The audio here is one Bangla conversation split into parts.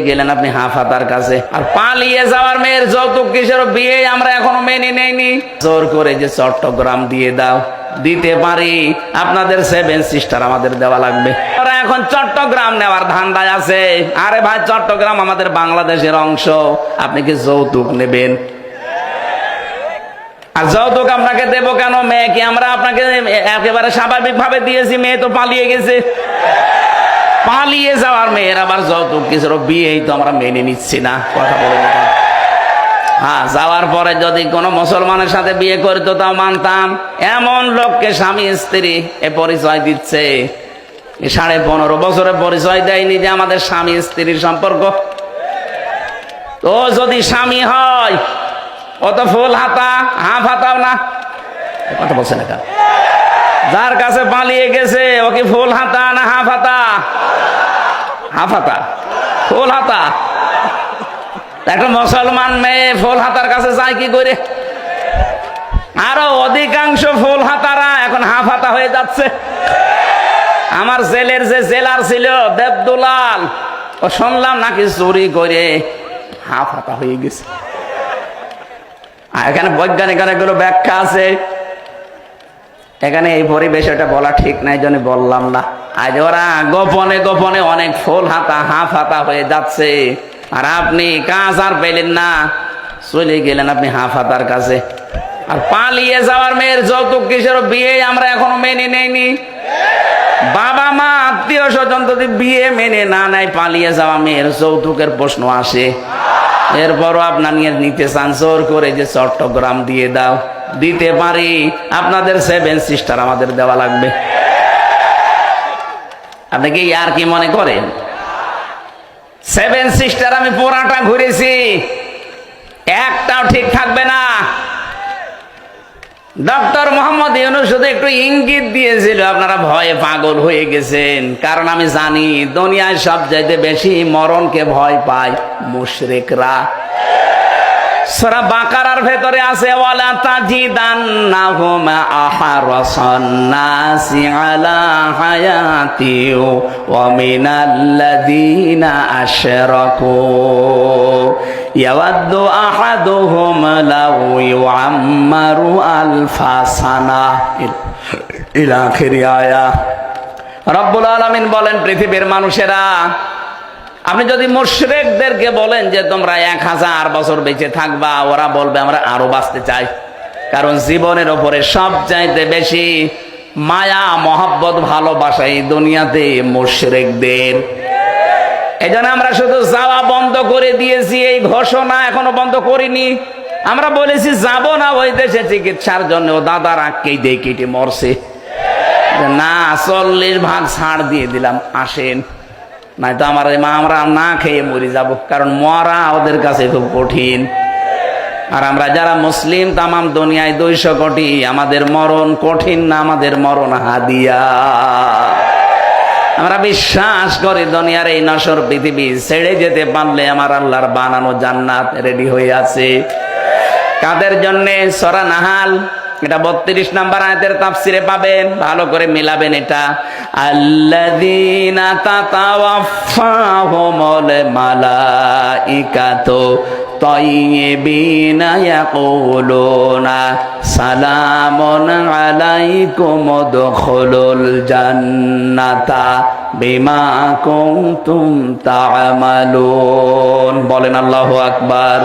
গেলেন আপনি হাফাতার কাছে। আর পালিয়ে যাওয়ার মেয়ের যৌতুক কিসের? বিয়ে আমরা এখনও মেনে নেইনি। জোর করে যে চট্টগ্রাম দিয়ে দাও। দিতে পারি। আপনাদের সেভেন সিস্টার আমাদের দেওয়া লাগবে। এখন চট্টগ্রাম নেওয়ার ধান্দায় আছে। আরে ভাই, চট্টগ্রাম আমাদের বাংলাদেশের অংশ। আপনি কি যৌতুক নেবেন? আর যৌতুক আপনাকে দেবো কেন? মেয়ে কি আমরা আপনাকে একেবারে স্বাভাবিক ভাবে দিয়েছি? মেয়ে তো পালিয়ে গেছে। পালিয়ে যাওয়ার মেয়ের আবার যৌতুক কিছুর বিয়েই তো আমরা মেনে নিচ্ছি না। কথা বলে হ্যাঁ যাওয়ার পরে যদি কোনো মুসলমানের সাথে বিয়ে করতো তাও মানতাম। এমন লোককে স্বামী, স্ত্রী এ পরিচয় দিচ্ছে। সাড়ে পনেরো বছরে পরিচয় দেয়নি যে আমাদের স্বামী, স্ত্রীর সম্পর্ক। তো যদি স্বামী হয়, ও তো ফুল হাতা, হাফ হাতাও না। কথা বলছে না? যার কাছে পালিয়ে গেছে, ও কি ফুল হাতা না হাফ হাতা? হাফ হাতা। ফুল হাতা। একটা মুসলমান মেয়ে ফুল হাতার কাছে যায় কি করে? আরও অধিকাংশ ফুল হাতারা এখন হাফ হাতা হয়ে যাচ্ছে। আমার জেলের যে জেলার ছিল দেবদুলাল, ও শুনলাম নাকি চুরি করে হাফ হাতা হয়ে গেছে। এখানে বৈজ্ঞানিক অনেকগুলো ব্যাখ্যা আছে। এখানে এই পরিবেশ এটা বলা ঠিক নাই জন্য বললাম না। আজ ওরা গোপনে গোপনে অনেক ফুল হাতা, হাফ হাতা হয়ে যাচ্ছে। আর আপনি কাজ আর পেলেন না, চলে গেলেন আপনি হাফ হাতার কাছে। আর পালিয়ে যাওয়ার মেয়ের যৌতুক কিসের বিয়ে আমরা এখনও মেনে নেইনি। বাবা মা, আত্মীয় স্বজন যদি বিয়ে মেনে না নেয়, পালিয়ে যাওয়া মেয়ের যৌতুকের প্রশ্ন আসে। এরপরও আপনার নিয়ে নিতে চান, জোর করে যে চট্টগ্রাম দিয়ে দাও। দিতে পারি। আপনাদের সেভেন সিস্টার আমাদের দেওয়া লাগবে। আপনি কি আর কি মনে করেন? সেভেন সিস্টার আমি পোড়াটা ঘুরেছি। একটাও ঠিক থাকবে না। ডক্টর মোহাম্মদ ইউনুস শুধু একটু ইঙ্গিত দিয়েছিল, আপনারা ভয়ে পাগল হয়ে গেছেন। কারণ আমি জানি, দুনিয়ায় সব চাইতে বেশি মরণকে ভয় পায় মুশরিকরা। সূরা বাকারার ভেতরে আছে, ওয়ালা তাজিদান্নাহুম আহারাসান নাসি আলা হায়াতি ওয়া মিনাল্লাযীনা আশরাকু ইয়াওয়াদ্দু আহাদুহুম লাউ ইউআম্মারু আলফা সানা ইলা আখির আয়া। রব্বুল আলামিন বলেন, পৃথিবীর মানুষেরা আপনি যদি মুশরেকদেরকে বলেন যে তোমরা এক হাজার বছর বেঁচে থাকবা, ওরা বলবে, আমরা আরও বাঁচতে চাই। কারণ জীবনের ওপরে সব চাইতে বেশি মায়া, মহাব্বত, ভালোবাসা এই দুনিয়াতে মুশরেকদের। এই আমরা শুধু যাওয়া বন্ধ করে দিয়েছি, এই ঘোষণা এখনও বন্ধ করিনি। আমরা বলেছি, যাব না ওই দেশে চিকিৎসার জন্য, ও দাদার আঁককেই দিয়ে কেটে মরছে। না, চল্লিশ ভাগ ছাড় দিয়ে দিলাম, আসেন। নাই তো আমার মা আমরা না খেয়ে মরে যাব, কারণ মরা ওদের কাছে খুব কঠিন। আর আমরা যারা মুসলিম, তামাম দুনিয়ায় দুইশো কোটি, আমাদের মরণ কঠিন না, আমাদের মরণ হাদিয়া। আমরা বিশ্বাস করি দুনিয়ার এই নসর পৃথিবী ছেড়ে যেতে পারলে আমার আল্লাহর বানানো জান্নাত রেডি হয়ে আছে। কাদের জন্যে? সরা নাহাল। এটা বত্রিশ নাম্বার আয়াতের তাফসিরে পাবেন, ভালো করে মিলাবেন এটা। আল্লাযীনা তাতাওয়াফাহুমুল মালাইকাতু তাইয়্যিবিনা ইয়াকুলুনা, সালামুন আলাইকুম উদখুলুল জান্নাতা বিমা কুনতুম তা'মালুন। বলেন আল্লাহু আকবার।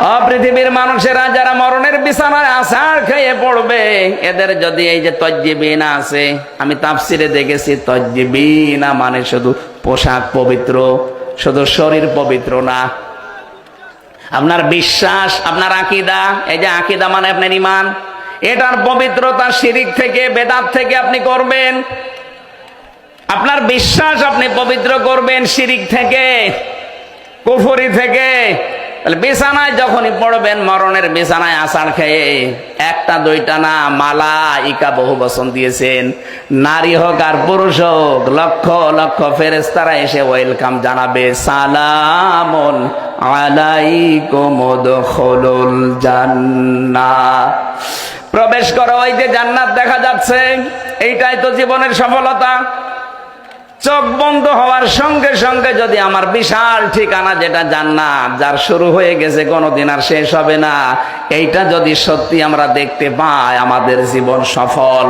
পৃথিবীর মানুষেরা যারা মরণের বিছানায় আসার খেয়ে পড়বে, এদের যদি এই যে তজ্জিবিনা আছে, আমি তাফসিরে দেখেছি, তজ্জিবিনা মানে শুধু পোশাক পবিত্র, শুধু শরীর পবিত্র না। আপনার বিশ্বাস, আপনার আকিদা, এই যে আকিদা মানে আপনার ইমান এটার পবিত্রতা শিরিক থেকে, বেদাত থেকে আপনি করবেন। আপনার বিশ্বাস আপনি পবিত্র করবেন শিরিক থেকে, কুফুরি থেকে বিছানায় যখনই পড়বেন, মরণের বিছানায় আসার খেয়ে একটা, দুইটা না মালা ইকা বহু বসন দিয়েছেন। নারী হোক আর পুরুষ হোক, লক্ষ লক্ষ ফেরেস্তারা এসে ওয়েলকাম জানাবে। সালামন আলাইকুম উদখুলুল জান্নাহ প্রবেশ করো, ওই যে জান্নাত দেখা যাচ্ছে, এইটাই তো জীবনের সফলতা। চোখ বন্ধ হওয়ার সঙ্গে সঙ্গে যদি আমার বিশাল ঠিকানা যেটা জান্নাত, যার শুরু হয়ে গেছে, কোনোদিন আর শেষ হবে না। এইটা যদি সত্যি আমরা দেখতে পাই, আমাদের জীবন সফল।